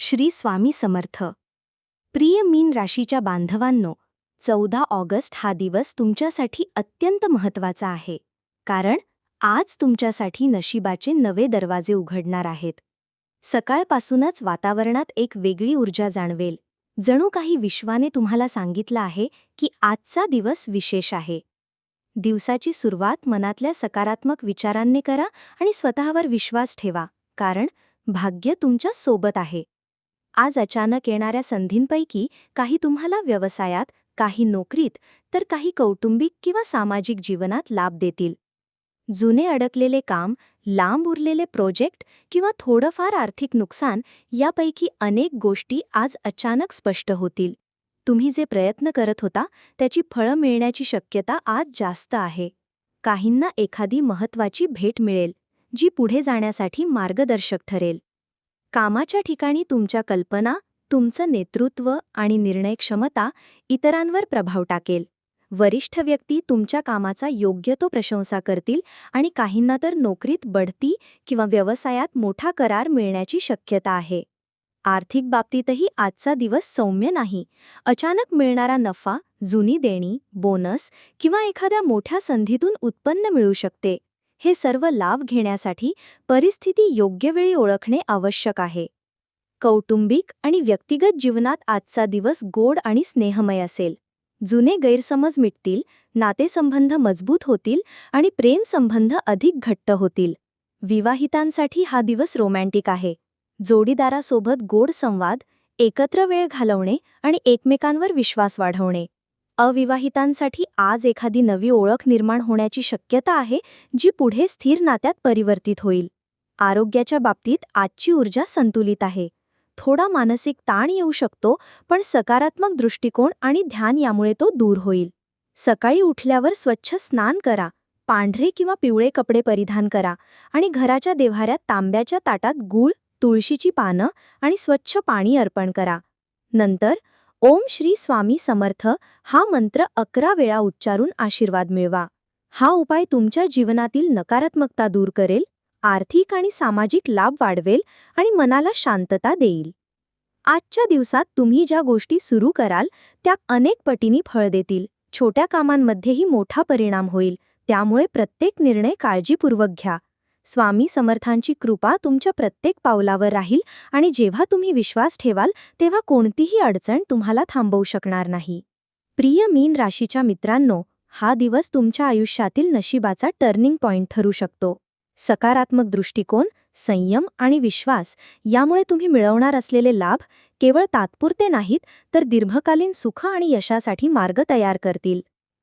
श्री स्वामी समर्थ. प्रिय मीन राशीच्या बांधवांनो चौदा ऑगस्ट हा दिवस तुमच्यासाठी अत्यंत महत्त्वाचा आहे. कारण आज तुमच्यासाठी नशिबाचे नवे दरवाजे उघडणार आहेत. सकाळपासूनच वातावरणात एक वेगळी ऊर्जा जाणवेल. जणू काही विश्वाने तुम्हाला सांगितलं आहे की आजचा दिवस विशेष आहे. दिवसाची सुरुवात मनातल्या सकारात्मक विचारांनी करा आणि स्वतःवर विश्वास ठेवा कारण भाग्य तुमच्यासोबत आहे. आज अचानक येणाऱ्या संधींपैकी काही तुम्हाला व्यवसायात काही नोकरीत तर काही कौटुंबिक किंवा सामाजिक जीवनात लाभ देतील. जुने अडकलेले काम लांब उरलेले प्रोजेक्ट किंवा थोडंफार आर्थिक नुकसान यापैकी अनेक गोष्टी आज अचानक स्पष्ट होतील. तुम्ही जे प्रयत्न करत होता त्याची फळं मिळण्याची शक्यता आज जास्त आहे. काहींना एखादी महत्त्वाची भेट मिळेल जी पुढे जाण्यासाठी मार्गदर्शक ठरेल. कामाच्या ठिकाणी तुमच्या कल्पना तुमचं नेतृत्व आणि निर्णय क्षमता इतरांवर प्रभाव टाकेल. वरिष्ठ व्यक्ती तुमच्या कामाचा योग्य तो प्रशंसा करतील आणि काहींना तर नोकरीत बढती किंवा व्यवसायात मोठा करार मिळण्याची शक्यता आहे. आर्थिक बाबतीतही आजचा दिवस सौम्य नाही. अचानक मिळणारा नफा जुनी देणी बोनस किंवा एखाद्या मोठ्या संधीतून उत्पन्न मिळू शकते. हे सर्व लाभ घेण्यासाठी परिस्थिती योग्य वेळी ओळखणे आवश्यक आहे. कौटुंबिक आणि व्यक्तिगत जीवनात आजचा दिवस गोड आणि स्नेहमय असेल. जुने गैरसमज मिटतील नातेसंबंध मजबूत होतील आणि प्रेमसंबंध अधिक घट्ट होतील. विवाहितांसाठी हा दिवस रोमॅन्टिक आहे. जोडीदारासोबत गोड संवाद एकत्र वेळ घालवणे आणि एकमेकांवर विश्वास वाढवणे. अविवाहितांसाठी आज एखादी नवी ओळख निर्माण होण्याची शक्यता आहे जी पुढे स्थिर नात्यात परिवर्तित होईल. आरोग्याच्या बाबतीत आजची ऊर्जा संतुलित आहे. थोडा मानसिक ताण येऊ शकतो पण सकारात्मक दृष्टिकोन आणि ध्यान यामुळे तो दूर होईल. सकाळी उठल्यावर स्वच्छ स्नान करा पांढरे किंवा पिवळे कपडे परिधान करा आणि घराच्या देव्हाऱ्यात तांब्याच्या ताटात गूळ तुळशीची पानं आणि स्वच्छ पाणी अर्पण करा. नंतर ओम श्री स्वामी समर्थ. हा मंत्र अकरा वेळा उच्चारून आशीर्वाद मिळवा. हा उपाय तुमच्या जीवनातील नकारात्मकता दूर करेल आर्थिक आणि सामाजिक लाभ वाढवेल आणि मनाला शांतता देईल. आजच्या दिवसात तुम्ही ज्या गोष्टी सुरू कराल त्या अनेक पटींनी फळ देतील. छोट्या कामांमध्येही मोठा परिणाम होईल. त्यामुळे प्रत्येक निर्णय काळजीपूर्वक घ्या. स्वामी समर्थांची कृपा तुमच्या प्रत्येक पावलावर राहील आणि जेव्हा तुम्ही विश्वास ठेवाल तेव्हा कोणतीही अडचण तुम्हाला थांबवू शकणार नाही. प्रिय मीन राशीच्या मित्रांनो हा दिवस तुमच्या आयुष्यातील नशिबाचा टर्निंग पॉइंट ठरू शकतो. सकारात्मक दृष्टिकोन संयम आणि विश्वास यामुळे तुम्ही मिळवणार असलेले लाभ केवळ तात्पुरते नाहीत तर दीर्घकालीन सुख आणि यशासाठी मार्ग तयार करतील.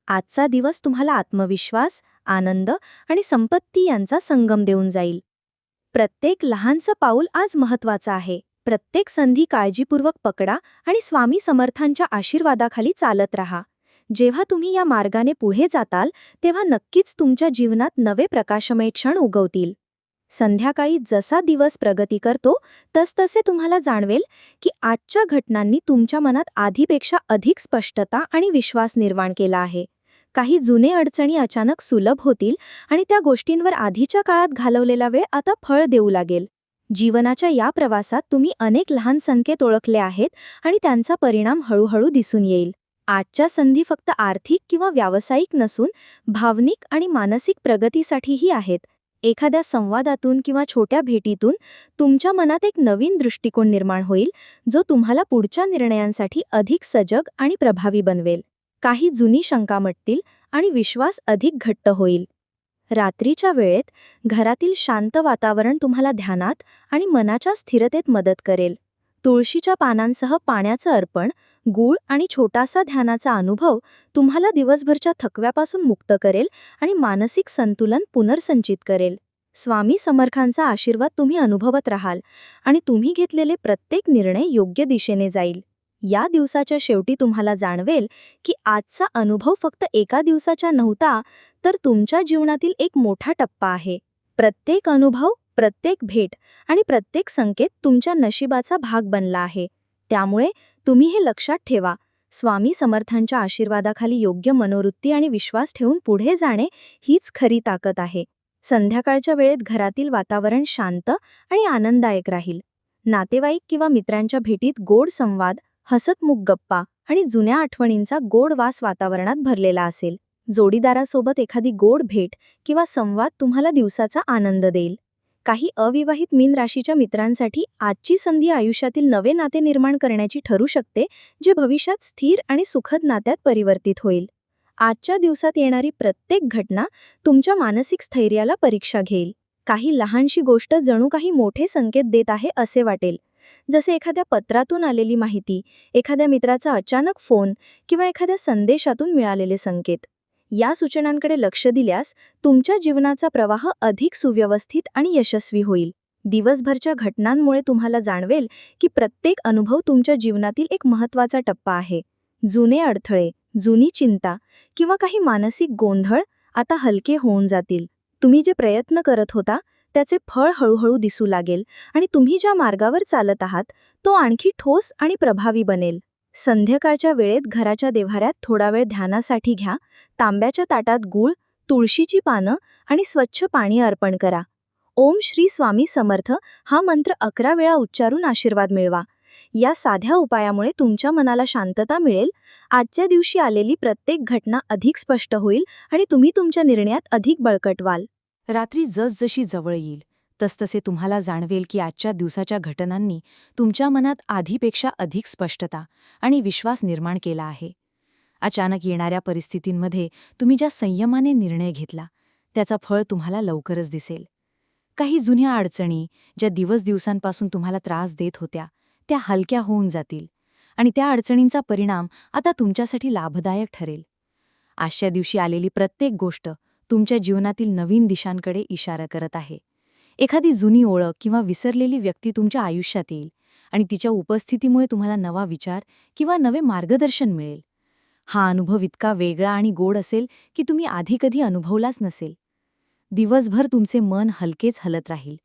आजचा दिवस तुम्हाला आत्मविश्वास आनंद आणि संपत्ती यांचा संगम देऊन जाईल. प्रत्येक लहानचं पाऊल आज महत्वाचं आहे. प्रत्येक संधी काळजीपूर्वक पकडा आणि स्वामी समर्थांच्या आशीर्वादाखाली चालत राहा. जेव्हा तुम्ही या मार्गाने पुढे जाताल तेव्हा नक्कीच तुमच्या जीवनात नवे प्रकाशमय क्षण उगवतील. संध्याकाळी जसा दिवस प्रगती करतो तसतसे तुम्हाला जाणवेल की आजच्या घटनांनी तुमच्या मनात आधीपेक्षा अधिक स्पष्टता आणि विश्वास निर्माण केला आहे. काही जुने अडचणी अचानक सुलभ होतील आणि त्या गोष्टींवर आधीच्या काळात घालवलेला वेळ आता फळ देऊ लागेल. जीवनाच्या या प्रवासात तुम्ही अनेक लहान संकेत ओळखले आहेत आणि त्यांचा परिणाम हळूहळू दिसून येईल. आजच्या संधी फक्त आर्थिक किंवा व्यावसायिक नसून भावनिक आणि मानसिक प्रगतीसाठीही आहेत. एखाद्या संवादातून किंवा छोट्या भेटीतून तुमच्या मनात एक नवीन दृष्टिकोन निर्माण होईल जो तुम्हाला पुढच्या निर्णयांसाठी अधिक सजग आणि प्रभावी बनवेल. काही जुनी शंका मटतील आणि विश्वास अधिक घट्ट होईल. रात्रीच्या वेळेत घरातील शांत वातावरण तुम्हाला ध्यानात आणि मनाच्या स्थिरतेत मदत करेल. तुळशीच्या पानांसह पाण्याचं अर्पण गूळ आणि छोटासा ध्यानाचा अनुभव तुम्हाला दिवसभरच्या थकव्यापासून मुक्त करेल आणि मानसिक संतुलन पुनर्संचित करेल. स्वामी समर्थांचा आशीर्वाद तुम्ही अनुभवत राहाल आणि तुम्ही घेतलेले प्रत्येक निर्णय योग्य दिशेने जाईल. या दिवसाच्या शेवटी तुम्हाला जाणवेल की आजचा अनुभव फक्त एका दिवसाचा नव्हता तर तुमच्या जीवनातील एक मोठा टप्पा आहे. प्रत्येक अनुभव प्रत्येक भेट आणि प्रत्येक संकेत तुमच्या नशिबाचा भाग बनला आहे. त्यामुळे तुम्ही हे लक्षात ठेवा. स्वामी समर्थांच्या आशीर्वादाखाली योग्य मनोवृत्ती आणि विश्वास ठेवून पुढे जाणे हीच खरी ताकद आहे. संध्याकाळच्या वेळेत घरातील वातावरण शांत आणि आनंददायक राहील. नातेवाईक किंवा मित्रांच्या भेटीत गोड संवाद हसतमुख गप्पा आणि जुन्या आठवणींचा गोड वास वातावरणात भरलेला असेल. जोडीदारासोबत एखादी गोड भेट किंवा संवाद तुम्हाला दिवसाचा आनंद देईल. काही अविवाहित मीन राशीच्या मित्रांसाठी आजची संधी आयुष्यातील नवे नाते निर्माण करण्याची ठरू शकते जे भविष्यात स्थिर आणि सुखद नात्यात परिवर्तित होईल. आजच्या दिवसात येणारी प्रत्येक घटना तुमच्या मानसिक स्थैर्याला परीक्षा घेईल. काही लहानशी गोष्ट जणू काही मोठे संकेत देत आहे असे वाटेल. जसे एखाद्या पत्रातून आलेली माहिती एखाद्या मित्राचा अचानक फोन किंवा एखाद्या संदेशातून मिळालेले संकेत. या सूचनांकडे लक्ष दिल्यास तुमच्या जीवनाचा प्रवाह अधिक सुव्यवस्थित आणि यशस्वी होईल. दिवसभरच्या घटनांमुळे तुम्हाला जाणवेल की प्रत्येक अनुभव तुमच्या जीवनातील एक महत्त्वाचा टप्पा आहे. जुने अडथळे जुनी चिंता किंवा काही मानसिक गोंधळ आता हलके होऊन जातील. तुम्ही जे प्रयत्न करत होता त्याचे फळ हळूहळू दिसू लागेल आणि तुम्ही ज्या मार्गावर चालत आहात तो आणखी ठोस आणि प्रभावी बनेल. संध्याकाळच्या वेळेत घराच्या देव्हाऱ्यात थोडा वेळ ध्यानासाठी घ्या तांब्याच्या ताटात गूळ तुळशीची पानं आणि स्वच्छ पाणी अर्पण करा. ओम श्री स्वामी समर्थ हा मंत्र अकरा वेळा उच्चारून आशीर्वाद मिळवा. या साध्या उपायामुळे तुमच्या मनाला शांतता मिळेल आजच्या दिवशी आलेली प्रत्येक घटना अधिक स्पष्ट होईल आणि तुम्ही तुमच्या निर्णयात अधिक बळकट व्हाल. रात्री जसजशी जवळ येईल तसतसे तुम्हाला जाणवेल की आजच्या दिवसाच्या घटनांनी तुमच्या मनात आधीपेक्षा अधिक स्पष्टता आणि विश्वास निर्माण केला आहे. अचानक येणाऱ्या परिस्थितींमध्ये तुम्ही ज्या संयमाने निर्णय घेतला त्याचा फळ तुम्हाला लवकरच दिसेल. काही जुन्या अडचणी ज्या दिवस दिवसांपासून तुम्हाला त्रास देत होत्या त्या हलक्या होऊन जातील आणि त्या अडचणींचा परिणाम आता तुमच्यासाठी लाभदायक ठरेल. आजच्या दिवशी आलेली प्रत्येक गोष्ट तुमच्या जीवनातील नवीन दिशांकडे इशारा करत आहे. एखादी जुनी ओळख किंवा विसरलेली व्यक्ती तुमच्या आयुष्यात येईल आणि तिच्या उपस्थितीमुळे तुम्हाला नवा विचार किंवा नवे मार्गदर्शन मिळेल. हा अनुभव इतका वेगळा आणि गोड असेल की तुम्ही आधी कधी अनुभवलाच नसेल. दिवसभर तुमचे मन हलकेच हलत राहील.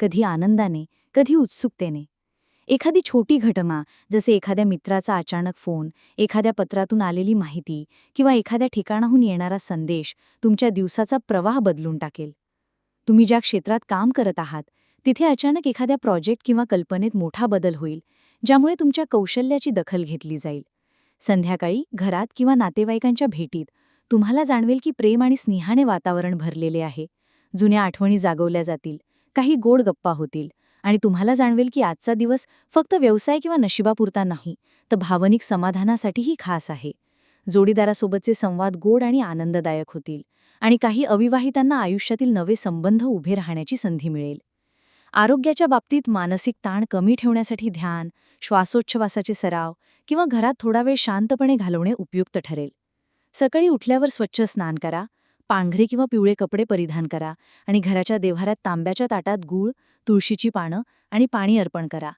कधी आनंदाने कधी उत्सुकतेने. एखादी छोटी घटना जसे एखाद्या मित्राचा अचानक फोन एखाद्या पत्रातून आलेली माहिती किंवा एखाद्या ठिकाणाहून येणारा संदेश तुमच्या दिवसाचा प्रवाह बदलून टाकेल. तुम्ही ज्या क्षेत्रात काम करत आहात तिथे अचानक एखाद्या प्रोजेक्ट किंवा कल्पनेत मोठा बदल होईल ज्यामुळे तुमच्या कौशल्याची दखल घेतली जाईल. संध्याकाळी घरात किंवा नातेवाईकांच्या भेटीत तुम्हाला जाणवेल की प्रेम आणि स्नेहाने वातावरण भरलेले आहे. जुन्या आठवणी जागवल्या जातील काही गोड गप्पा होतील आणि तुम्हाला जाणवेल की आजचा दिवस फक्त व्यवसाय किंवा नशिबापुरता नाही तर भावनिक समाधानासाठीही खास आहे. जोडीदारासोबतचे संवाद गोड आणि आनंददायक होतील आणि काही अविवाहितांना आयुष्यातील नवे संबंध उभे राहण्याची संधी मिळेल. आरोग्याच्या बाबतीत मानसिक ताण कमी ठेवण्यासाठी ध्यान श्वासोच्छवासाचे सराव किंवा घरात थोडा वेळ शांतपणे घालवणे उपयुक्त ठरेल. सकाळी उठल्यावर स्वच्छ स्नान करा पांघरे किंवा पिवळे कपडे परिधान करा आणि घराच्या देव्हाऱ्यात तांब्याच्या ताटात गूळ तुळशीची पानं आणि पाणी अर्पण करा.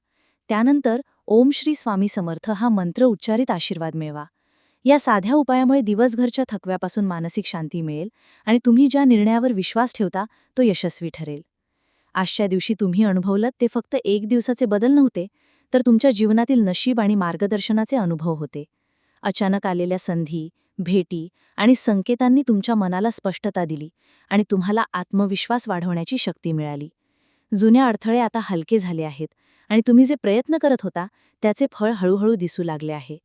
त्यानंतर ओम श्री स्वामी समर्थ हा मंत्र उच्चारित आशीर्वाद मिळवा. या साध्या उपायामुळे दिवसभरच्या थकव्यापासून मानसिक शांती मिळेल आणि तुम्ही ज्या निर्णयावर विश्वास ठेवता तो यशस्वी ठरेल. आजच्या दिवशी तुम्ही अनुभवलत ते फक्त एक दिवसाचे बदल नव्हते तर तुमच्या जीवनातील नशीब आणि मार्गदर्शनाचे अनुभव होते. अचानक आलेल्या संधी भेटी आणि संकेतांनी तुमच्या मनाला स्पष्टता दिली आणि तुम्हाला आत्मविश्वास वाढवण्याची शक्ती मिळाली. जुन्या अडथळे आता हलके झाले आहेत आणि तुम्ही जे प्रयत्न करत होता त्याचे फळ हळूहळू दिसू लागले आहे.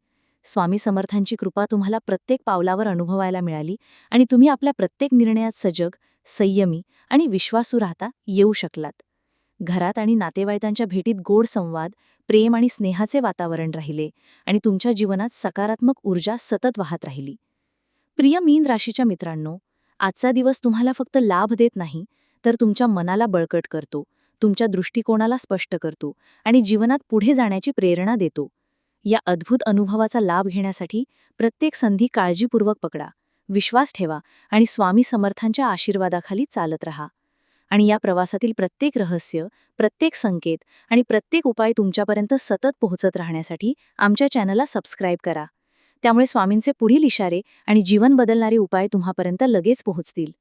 स्वामी समर्थांची कृपा तुम्हाला प्रत्येक पावलावर अनुभवायला मिळाली आणि तुम्ही आपल्या प्रत्येक निर्णयात सजग संयमी आणि विश्वासू राहता येऊ शकलात. घरात आणि नातेवाईकांच्या भेटीत गोड संवाद प्रेम आणि स्नेहाचे वातावरण राहिले आणि तुमच्या जीवनात सकारात्मक ऊर्जा सतत वाहत राहिली. प्रिय मीन राशीच्या मित्रांनो आजचा दिवस तुम्हाला फक्त लाभ देत नाही तर तुमच्या मनाला बळकट करतो तुमच्या दृष्टिकोनाला स्पष्ट करतो आणि जीवनात पुढे जाण्याची प्रेरणा देतो. या अद्भुत अनुभवाचा लाभ घेण्यासाठी प्रत्येक संधी काळजीपूर्वक पकडा विश्वास ठेवा आणि स्वामी समर्थांच्या आशीर्वादाखाली चालत रहा. आणि या प्रवासातील प्रत्येक रहस्य प्रत्येक संकेत आणि प्रत्येक उपाय तुमच्यापर्यंत सतत पोहोचत राहण्यासाठी आमच्या चॅनलला सबस्क्राईब करा. त्यामुळे स्वामींचे पुढील इशारे आणि जीवन बदलणारे उपाय तुम्हापर्यंत लगेच पोहोचतील.